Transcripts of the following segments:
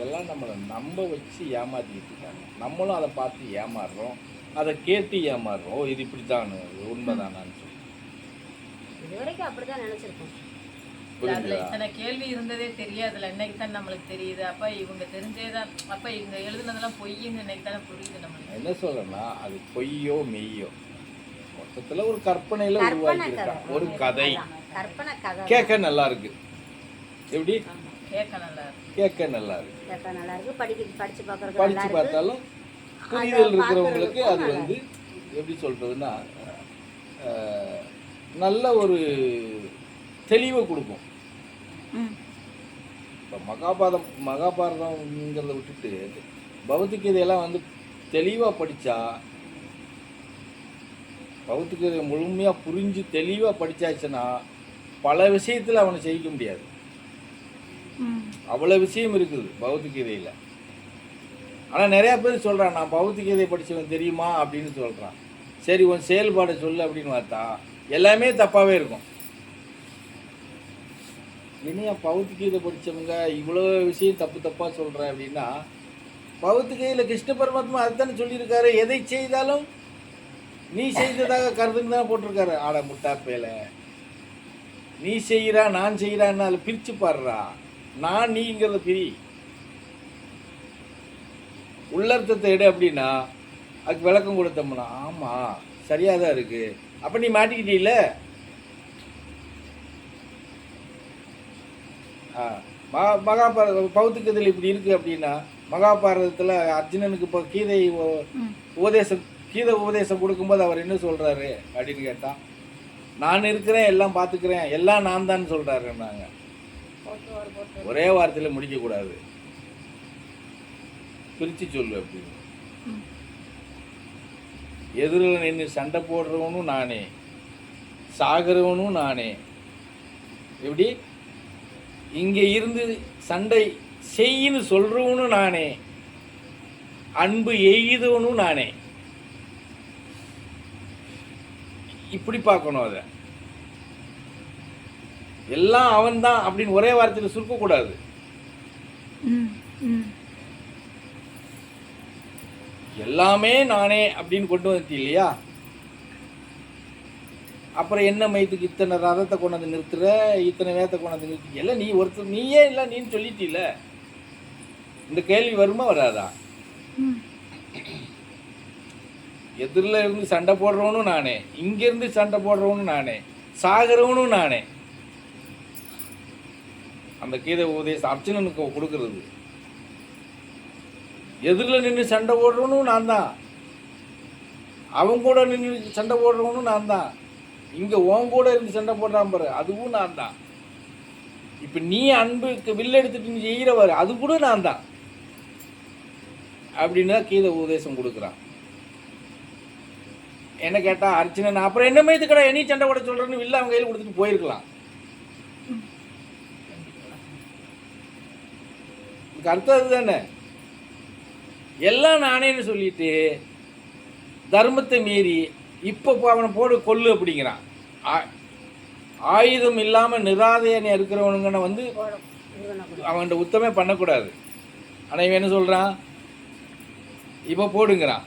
இதெல்லாம் நம்மளை நம்ப வச்சு ஏமாத்திக்கிட்டு இருக்காங்க. நம்மளும் அதை பார்த்து ஏமாறுறோம். அதை கேட்டு ஏமாறுறோம். ஓ இது இப்படி தான் உண்மைதானான்னு சொல்லி. இது வரைக்கும் அப்படிதான் நினைச்சிருக்கோம். அதுல இத்தனை கேள்வி இருந்ததே தெரியாதுல இன்னைக்கு தான் நம்மளுக்கு தெரியுது. அப்ப இவங்க தெரிஞ்சேதான் அப்ப இவங்க எழுதுனதெல்லாம் பொய்யுன்னு இன்னைக்கு தானே புரியுது நம்மளுக்கு. என்ன சொல்றேன்னா அது பொய்யோ மெய்யோ. மொத்தத்துல ஒரு கற்பனையில கற்பனை உருவாக்கியிருக்கான் கதை. ஒரு கதை. அதான், கற்பனை கதை. கேட்க நல்லா இருக்கு. எப்படி. கேட்க நல்லா இருக்கு. கேட்க நல்லா இருக்கு. படிக்க படிச்சு பார்க்கறது படிச்சு பார்த்தாலும் புரிதல் இருக்கிறவங்களுக்கு அது வந்து எப்படி சொல்றதுன்னா நல்ல ஒரு தெளிவை கொடுக்கும். இப்போ மகாபாரதம் மகாபாரதம்ங்கிறத விட்டுட்டு பௌத்திகதையெல்லாம் வந்து தெளிவாக படித்தா பௌத்திகதை முழுமையாக புரிஞ்சு தெளிவாக படிச்சாச்சுன்னா பல விஷயத்தில் அவனை ஜெயிக்க முடியாது. அவ்வளோ விஷயம் இருக்குது பௌத்திகதையில் ஆனால் நிறையா பேர் சொல்கிறான் நான் பௌத்திகதை படித்தவன் தெரியுமா அப்படின்னு சொல்கிறான் சரி உன் செயல்பாடை சொல்லு அப்படின்னு பார்த்தா எல்லாமே தப்பாகவே இருக்கும். இனியா பௌத்திகீதை படித்தவங்க இவ்வளோ விஷயம் தப்பு தப்பாக சொல்கிறேன் அப்படின்னா பௌத்திகையில் கிருஷ்ண பரமாத்மா அதுதானே சொல்லியிருக்காரு. எதை செய்தாலும் நீ செய்ததாக கருதுன்னு தான் போட்டிருக்காரு. ஆட முட்டா பேல. நீ செய்கிறா நான் செய்கிறான்னு அதில் பிரித்து பாடுறா. நான் நீங்கிறத பிரி. உள்ளர்த்தத்தை எடு அப்படின்னா அதுக்கு விளக்கம் கொடுத்தோம்னா ஆமாம் சரியாக தான் இருக்கு. அப்போ நீ மகா மகாபாரத பௌத்திகத்தில் இப்படி இருக்கு அப்படின்னா மகாபாரதத்தில் அர்ஜுனனுக்கு இப்போ கீதை உபதேசம் கீதை உபதேசம் கொடுக்கும்போது அவர் என்ன சொல்கிறாரு அப்படின்னு கேட்டால் நான் இருக்கிறேன் எல்லாம் பார்த்துக்கிறேன் எல்லாம் நான் தான் சொல்கிறாருன்னாங்க ஒரே வார்த்தையில் முடிக்கக்கூடாது பிரித்து சொல்லு அப்படின்னு. எதிரில் நின்று சண்டை போடுறவனும் நானே. சாகிறவனும் நானே. எப்படி? இங்கே இருந்து சண்டை செய்யின்னு சொல்கிறவனும் நானே. அன்பு எய்தவனும் நானே. இப்படி பார்க்கணும் அதை. எல்லாம் அவன்தான் அப்படின்னு ஒரே வார்த்தையில் சுருக்கக்கூடாது. எல்லாமே நானே அப்படின்னு கொண்டு வந்துட்டி இல்லையா? அப்புறம் என்ன மயத்துக்கு இத்தனை ரதத்தை கொண்டாந்து நிறுத்துற? இத்தனை வேத்தை கொண்டாந்து நிறுத்தி? எல்லாம் நீ ஒருத்தர் நீயே இல்லை நீன்னு சொல்லிட்டீல. இந்த கேள்வி வருமா வராதா? எதிரில் இருந்து சண்டை போடுறவனும் நானே. இங்கிருந்து சண்டை போடுறவனும் நானே. சாகிறவனும் நானே. அந்த கீதை உபதேசம் அர்ச்சனனுக்கு கொடுக்கறது. எதிரில் நின்று சண்டை போடுறவனும் நான் தான். அவங்க கூட நின்று சண்டை போடுறவனும் நான் தான். இங்கே உன் கூட இருந்து சண்டை போடுறான் பாரு அதுவும் நான் தான். இப்போ நீ அன்புக்கு வில் எடுத்துட்டு நீ செய்கிறவர் அது கூட நான் தான். அப்படின்னு தான் கீதை உபதேசம் கொடுக்குறான். என்ன கேட்டா நான் அப்புறம் என்ன மயத்துக்கடா என்னையும் சண்டை போட சொல்கிறேன்னு வில்ல அவங்க கையில் கொடுத்துட்டு போயிருக்கலாம். அர்த்தம் அதுதானே எல்லாம் நானேன்னு சொல்லிட்டு தர்மத்தை மீறி இப்போ அவனை போடு கொல்லு அப்படிங்கிறான். ஆயுதம் இல்லாமல் நிராதையனை இருக்கிறவனுங்கன்னு வந்து அவன்கிட்ட உத்தமே பண்ணக்கூடாது. ஆனால் இவன் என்ன சொல்கிறான் இப்போ போடுங்கிறான்.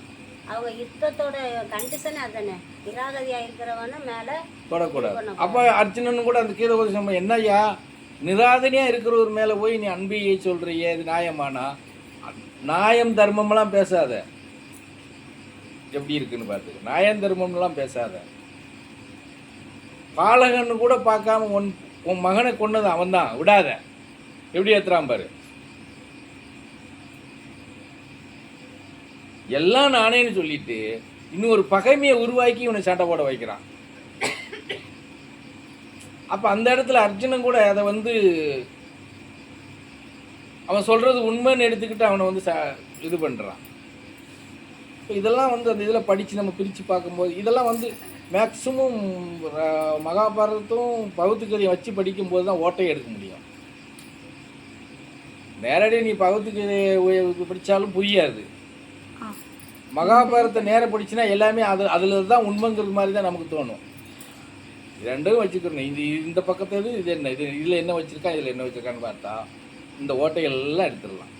அவங்க யுத்தத்தோட கண்டிஷன் அதுதானே. நிராகதியா இருக்கிறவன மேல பண்ணக்கூடாது. அப்போ அர்ஜுனன் கூட அந்த கீதை உபதேசம் என்னய்யா? நிராதனையாக இருக்கிறவர் மேலே போய் நீ அன்பியை சொல்றியே இது நியாயமானா? நியாயம் தர்மம்லாம் பேசாத. எப்படி இருக்குன்னு பார்த்துக்க. நியாயம் தர்மம்லாம் பேசாத. பாலகன்னு கூட பார்க்காம உன் உன் மகனை கொன்னது அவன்தான். விடாத. எப்படி ஏற்றுறான் பாரு. எல்லாம் நானேன்னு சொல்லிட்டு இன்னும் ஒரு பகைமையை உருவாக்கி இவனை சண்டை போட வைக்கிறான். அப்ப அந்த இடத்துல அர்ஜுனன் கூட அதை வந்து அவன் சொல்றது உண்மைன்னு எடுத்துக்கிட்டு அவனை வந்து ச- இது பண்றான். இப்போ இதெல்லாம் வந்து அந்த இதில் படித்து நம்ம பிரித்து பார்க்கும்போது இதெல்லாம் வந்து மேக்ஸிமம் மகாபாரதத்தும் பௌத்திகதையும் வச்சு படிக்கும்போது தான் ஓட்டையை எடுக்க முடியும். நேரடியாக நீ பௌத்திகதையை படித்தாலும் புரியாது. ஆ. மகாபாரதத்தை நேரம் படிச்சுன்னா எல்லாமே அது அதில் தான் உண்மைங்கிறது மாதிரி தான் நமக்கு தோணும். இரண்டும் வச்சுக்கணும் இது இந்த பக்கத்தில் இது என்ன? இது இதில் என்ன வச்சுருக்கா இதில் என்ன வச்சுருக்கான்னு பார்த்தா இந்த ஓட்டையெல்லாம் எடுத்துடலாம்.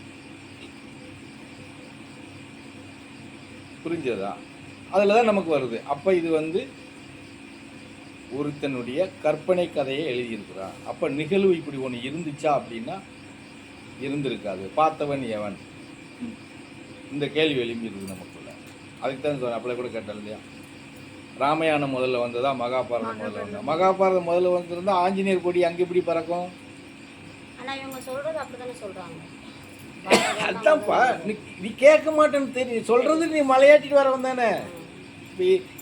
புரிஞ்சதா? அதில் தான் நமக்கு வருது. அப்போ இது வந்து ஒருத்தனுடைய கற்பனை கதையை எழுதியிருக்கிறான் அப்போ நிகழ்வு இப்படி ஒன்று இருந்துச்சா அப்படின்னா இருந்திருக்காது. பார்த்தவன் எவன்? இந்த கேள்வி எழும்பியிருக்கு நமக்குள்ள. அதுக்கு தான் சொன்னேன். அப்படியே கூட கேட்டேன் இல்லையா? ராமாயணம் முதல்ல வந்ததா மகாபாரதம் முதல்ல வந்ததா? மகாபாரதம். முதல்ல வந்திருந்தா ஆஞ்சநேயர் கொடி அங்கே எப்படி பறக்கும்? அதான்ப்பா நீ நீ கேட்க மாட்டேன்னு தெரியும் சொல்றது நீ மலையாட்டிட்டு வர வந்தானே?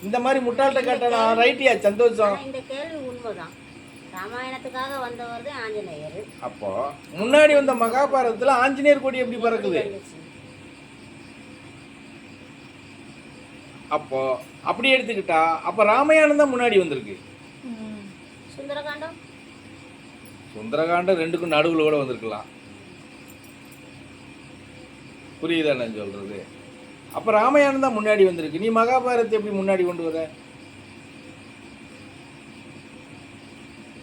இந்த மாதிரி முட்டாள்கிட்ட கேட்டா ரைட்டியா சந்தோஷம்? இந்த கேள்வி உண்மைதான். ராமாயணத்துக்காக வந்தவர் ஆஞ்சநேயர். அப்போ முன்னாடி வந்த மகாபாரதத்துல ஆஞ்சநேயர் கொடி எப்படி பறக்குது? அப்போ அப்படி எடுத்துக்கிட்டா அப்ப ராமாயணம் தான் முன்னாடி வந்திருக்கு. சுந்தரகாண்டம்? சுந்தரகாண்டம் ரெண்டுக்கும் நடுவில் கூட வந்திருக்கலாம். புரியுதா நான் சொல்றது? அப்ப ராமாயணம் தான் முன்னாடி வந்திருக்கு. நீ மகாபாரதத்தை எப்படி முன்னாடி கொண்டு வர?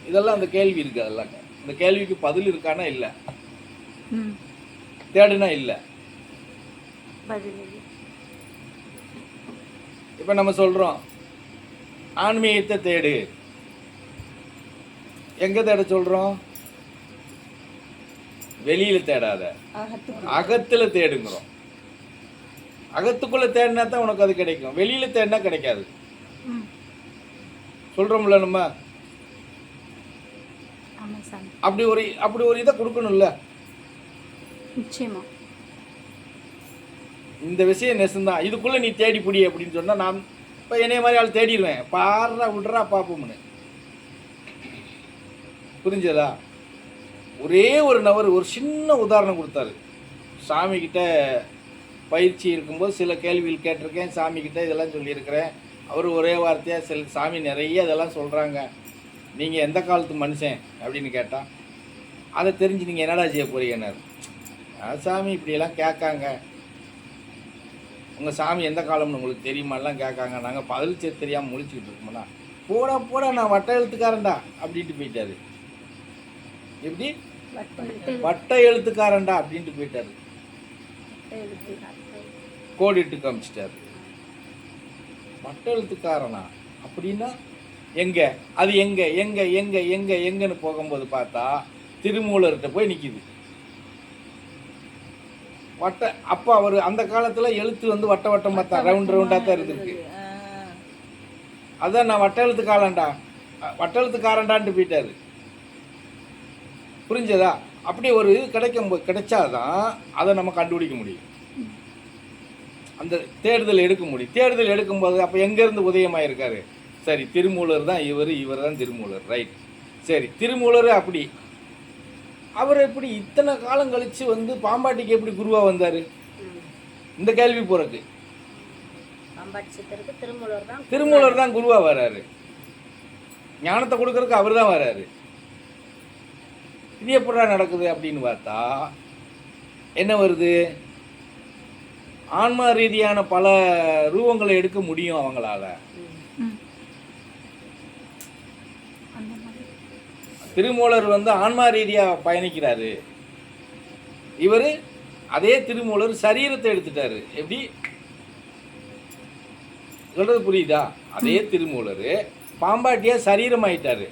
இதெல்லாம் அந்த கேள்வி இருக்கு அதெல்லாம். இந்த கேள்விக்கு பதில் இருக்கானா இல்லை? தேடுனா இல்லை. இப்போ நம்ம சொல்றோம். ஆன்மீகத்தை தேடு. எங்க தேட சொல்றோம்? வெளியில தேடாத. அகத்துல தேடுங்கிறோம். அகத்துக்குள்ள தேடினா தான் உனக்கு அது கிடைக்கும். வெளியில தேடினா கிடைக்காது. ம். சொல்றோம்ல நம்ம? அப்படி ஒரு அப்படி ஒரு இதை கொடுக்கணும்ல? நிச்சயமா. இந்த விஷயம் நெசந்தான் இதுக்குள்ளே நீ தேடி பிடி அப்படின்னு சொன்னால் நான் இப்போ என்னைய மாதிரி ஆள் தேடிடுவேன். பாடுறா விடுறா பார்ப்போம்னு புரிஞ்சதா? ஒரே ஒரு நபர் ஒரு சின்ன உதாரணம் கொடுத்தாரு. சாமிக்கிட்ட பயிற்சி இருக்கும்போது சில கேள்விகள் கேட்டிருக்கேன். சாமிக்கிட்ட இதெல்லாம் சொல்லியிருக்கிறேன். அவர் ஒரே வார்த்தையாக சில சாமி நிறைய இதெல்லாம் சொல்கிறாங்க நீங்கள் எந்த காலத்து மனுஷன் அப்படின்னு கேட்டால் அதை தெரிஞ்சு நீங்கள் என்னடா செய்ய போறீங்கன்னாரு. சாமி இப்படியெல்லாம் கேட்காங்க. உங்கள் சாமி எந்த காலம்னு உங்களுக்கு தெரியுமாலாம் கேட்காங்க. நாங்கள் பதில் சரி தெரியாமல் முழிச்சுக்கிட்டு இருக்கோம்னா போடா போடா நான் வட்ட எழுத்துக்காரன்டா அப்படின்ட்டு போயிட்டாரு. எப்படி? வட்ட எழுத்துக்காரன்டா அப்படின்ட்டு போயிட்டாரு. கோடிட்டு காமிச்சிட்டாரு. வட்ட எழுத்துக்காரனா? அப்படின்னா எங்கே? அது எங்கே? எங்கே எங்கே எங்கே எங்கன்னு போகும்போது பார்த்தா திருமூலர்கிட்ட போய் நிற்கிது வட்ட அப்போ அவர் அந்த காலத்துல எழுத்து வந்து வட்ட வட்டமா தான் ரவுண்ட் ரவுண்டா தான் இருந்திருக்கு. அதான் நான் வட்ட எழுத்துக்காரன்டா. அஹ் வட்ட எழுத்துக்காரன்டான்ட்டு போயிட்டாரு. புரிஞ்சதா? அப்படி ஒரு இது கிடைக்கும் கிடைச்சாதான் அதை நம்ம கண்டுபிடிக்க முடியும். அந்த தேடுதல் எடுக்க முடியும். தேடுதல் எடுக்கும்போது அப்போ எங்கேருந்து உதயமாயிருக்காரு? சரி திருமூலர் தான் இவர் இவர் தான் திருமூலர் ரைட் சரி திருமூலர் அப்படி அவர் எப்படி இத்தனை காலம் கழிச்சு வந்து பாம்பாட்டிக்கு எப்படி குருவா வந்தார். இந்த கேள்வி சித்தருக்கு திருமூலர் தான் திருமூலர் தான் குருவா வராரு. ஞானத்தை கொடுக்கறதுக்கு அவர் தான் வராரு. இது எப்படா நடக்குது அப்படின்னு பார்த்தா என்ன வருது? ஆன்மா ரீதியான பல ரூபங்களை எடுக்க முடியும் அவங்களால ம். ம் அந்த மாதிரி திருமூலர் வந்து ஆன்மா ரீதியாக பயணிக்கிறாரு. இவர் அதே திருமூலர் சரீரத்தை எடுத்துட்டாரு. எப்படி? சொல்றது புரியுதா? அதே திருமூலர் பாம்பாட்டியா சரீரம் ஆயிட்டாரு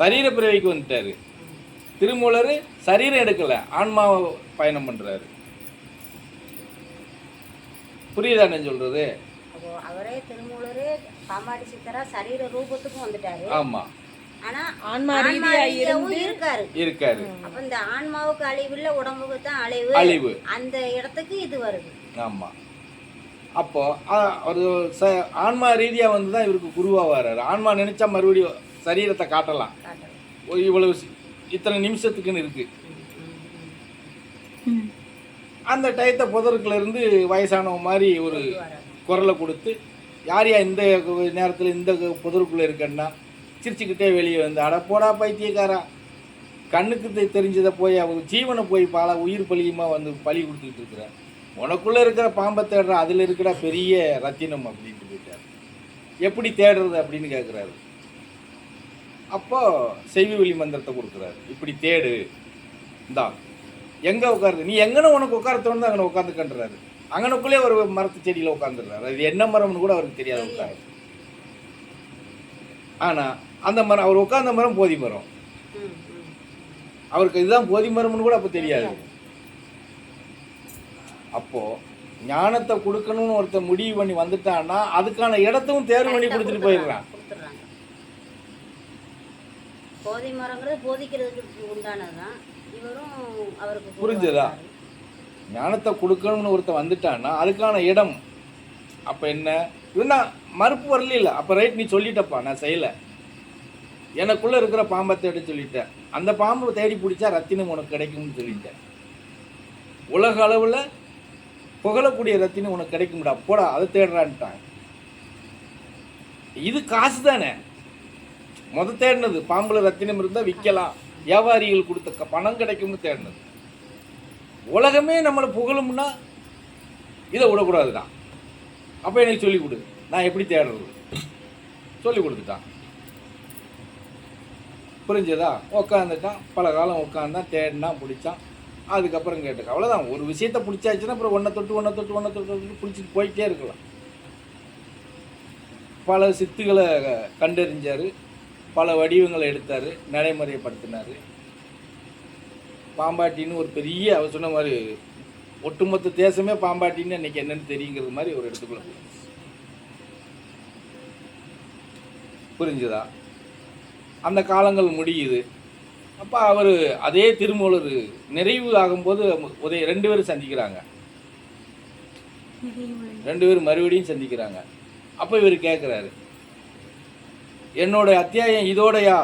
சரீர பிறவிக்கு வந்துட்டாரு. திருமூலர் சரீரம் எடுக்கல. ஆன்மாவை பயணம் பண்றாரு. புரியுதா நான் சொல்றது? அப்போ அவரே திருமூலரே பாம்பாட்டி சித்தரா சரீர ரூபத்துக்கும் வந்துட்டாரு. ஆமா. ஆனா ஆன்மா ஆன்மா ரீதியா இருந்து இருக்காரு. இருக்காரு. அப்ப இந்த ஆன்மாவுக்கு அழிவில்ல உடம்புக்கு தான் அழிவு. அழிவு. அந்த இடத்துக்கு இது வருது. ஆமா. அப்போ ஒரு ச ஆன்மா ரீதியா வந்து தான் இவருக்கு குருவா வர்றாரு. ஆன்மா நினைச்சா மறுபடியும் சரீரத்தை காட்டலாம். ஒரு இவ்வளவு இத்தனை நிமிஷத்துக்குன்னு இருக்கு. அந்த டயத்தை புதருக்குள்ள இருந்து வயசானவங்க மாதிரி ஒரு குரலை கொடுத்து யார் யா இந்த நேரத்தில் இந்த புதருக்குள்ளே இருக்கன்னா சிரிச்சுக்கிட்டே வெளியே வந்து அட போடா பைத்தியக்காரா. கண்ணுக்கு தெ- தெரிஞ்சதை போய் அவங்க ஜீவனை போய் பல உயிர் பலியுமா வந்து பலி கொடுத்துக்கிட்டு இருக்கிற உனக்குள்ளே இருக்கிற பாம்பை தேடுற அதில் இருக்கிற பெரிய ரத்தினம் அப்படின்ட்டு போயிட்டார் எப்படி தேடுறது? அப்படின்னு கேட்குறாரு. அப்போது செய்வி வெளி மந்திரத்தை கொடுக்குறாரு. இப்படி தேடு. இந்தா எங்கே உட்காருது? நீ எங்கன்னு உனக்கு உட்கார அங்கே அங்கே உட்காந்துக்கன்றாரு. அங்கனுக்குள்ளே ஒரு மரத்து செடியில் உட்காந்துடுறாரு. அது என்ன மரம்னு கூட அவருக்கு தெரியாது உட்காரு ஆனால் அந்த மரம் அவர் உட்கார்ந்த மரம் போதி மரம். அவருக்கு இதுதான் போதி மரம்னு கூட அப்போ தெரியாது. அப்போ ஞானத்தை கொடுக்கணும்னு ஒருத்தன் முடிவு பண்ணி வந்துட்டான்னா அதுக்கான இடத்தையும் தேர்வு பண்ணி கொடுத்துட்டு போயிடுறான். போதை மரங்கிறது போதிக்கிறதுக்கு உண்டானதுதான். இவரும் அவருக்கு புரிஞ்சுதா? ஞானத்தை கொடுக்கணும்னு ஒருத்தன் வந்துட்டான்னா அதுக்கான இடம். அப்போ என்ன? இவன் தான் மறுப்பு வரல அப்போ ரைட் நீ சொல்லிட்டப்பா நான் செய்யலை. எனக்குள்ளே இருக்கிற பாம்பை தேடி சொல்லிட்டேன். அந்த பாம்பை தேடி பிடிச்சா ரத்தினம் உனக்கு கிடைக்கும்னு சொல்லிட்டேன். உலக அளவில் புகழக்கூடிய ரத்தினம் உனக்கு கிடைக்கும்டா. போடா அதை தேடுறான்ட்டாங்க இது காசு தானே? முத தேடினது பாம்பில் ரத்தினம் இருந்தால் விற்கலாம் வியாபாரிகள் கொடுத்த பணம் கிடைக்கும்னு தேடினது. உலகமே நம்மளை புகழும்னா இதை விடக்கூடாதுடா. அப்போ எனக்கு சொல்லிக் கொடு. நான் எப்படி தேடுறது? சொல்லிக் கொடுத்துட்டான். புரிஞ்சதா? உட்காந்துட்டான் பல காலம் உட்காந்தான் தேடினான் பிடிச்சான். அதுக்கப்புறம் கேட்டுக்க. அவ்வளோதான் ஒரு விஷயத்தை பிடிச்சாச்சுன்னா அப்புறம் ஒன்றை தொட்டு ஒன்றை தொட்டு ஒன்றை தொட்டு தொட்டு பிடிச்சிட்டு போயிட்டே இருக்கலாம். பல சித்துகளை கண்டறிஞ்சார். பல வடிவங்களை எடுத்தார். நடைமுறைப்படுத்தினார். பாம்பாட்டின்னு ஒரு பெரிய அவர் சொன்ன மாதிரி ஒட்டுமொத்த தேசமே பாம்பாட்டின்னு இன்னைக்கு என்னென்னு தெரியுங்கிறது மாதிரி ஒரு எடுத்துக்கொள்ள புரிஞ்சுதா? அந்த காலங்கள் முடியுது. அப்போ அவர் அதே திருமூலர் நிறைவு ஆகும்போது உதய ரெண்டு பேரும் சந்திக்கிறாங்க. ரெண்டு பேரும் மறுபடியும் சந்திக்கிறாங்க. அப்போ இவர் கேட்குறாரு என்னோட அத்தியாயம் இதோடயா?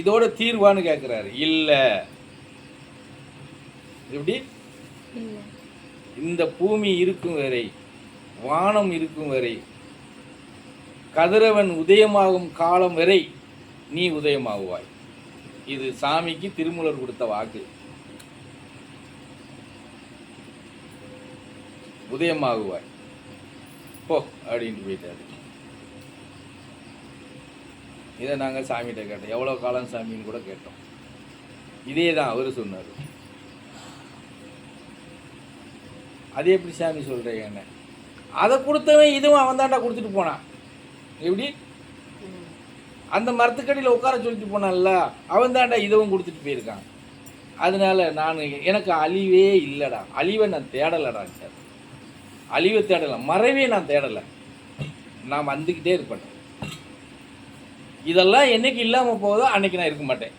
இதோட தீர்வான்னு கேட்குறாரு இல்லை. எப்படி? இந்த பூமி இருக்கும் வரை வானம் இருக்கும் வரை கதிரவன் உதயமாகும் காலம் வரை நீ உதயமாகுவாய். இது சாமிக்கு திருமூலர் கொடுத்த வாக்கு. உதயமாகுவாய். போ அப்படின்ட்டு போயிட்டாரு. இதை நாங்கள் சாமிகிட்ட கேட்டோம். எவ்வளோ காலம் சாமின்னு கூட கேட்டோம். இதே தான் அவர் சொன்னார். அது எப்படி சாமி சொல்கிறீங்க என்ன? அதை கொடுத்தவன் இதுவும் அவன் தாண்டா கொடுத்துட்டு போனான். எப்படி? அந்த மரத்துக்கடியில் உட்கார சொல்லிட்டு போனான்ல அவன் தாண்டா இதுவும் கொடுத்துட்டு போயிருக்கான். அதனால நான் எனக்கு அழிவே இல்லைடா. அழிவை நான் தேடலைடா சார். அழிவை தேடலை மறைவே நான் தேடலை. நான் வந்துக்கிட்டே இருப்பேன். இதெல்லாம் என்னைக்கு இல்லாமல் போகுதோ அன்னைக்கு நான் இருக்க மாட்டேன்.